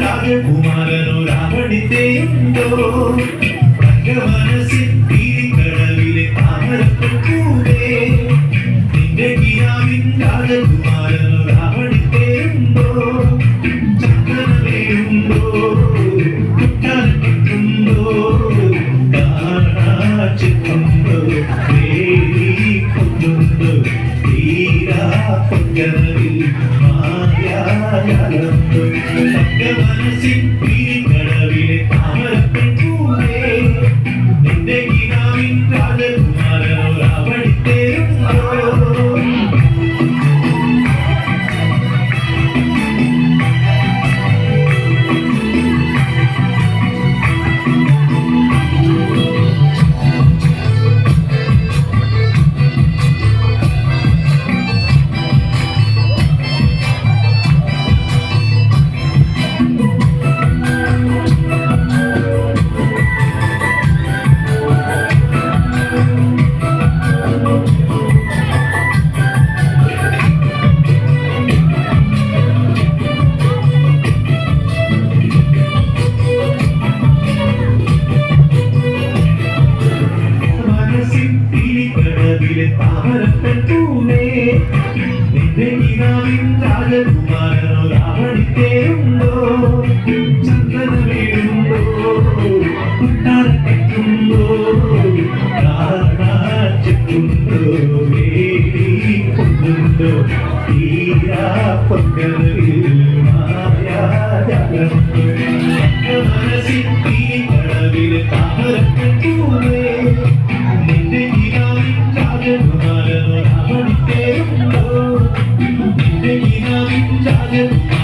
രാജകുമാരനൊരാവണിത്തെയുണ്ടോ മനസ്സിൽ തിരിക്കടവിലെ പാമരപ്പൂവേ തീരാ പൊങ്കനവിൽ മായാലുണ്ടോ സത്യമനസ്സിൻ പിരിക്കടവിലെ താമരപ്പൂവേ നിന്റെ കിനാവിൻ രാജകുമാരനോ രാവണിത്തേയുണ്ടോ ചന്ദനമേയുണ്ടോ കുട്ടാരപ്പെട്ടുണ്ടോ കാരണാച്ചിട്ടുണ്ടോ വേടി കൊണ്ടുണ്ടോ തീരാ പൊങ്കലിൽ ജഗന്നാരോ അവൻ തേരുണ്ടോ ജഗന്നാവിൻ ജഗന്നാ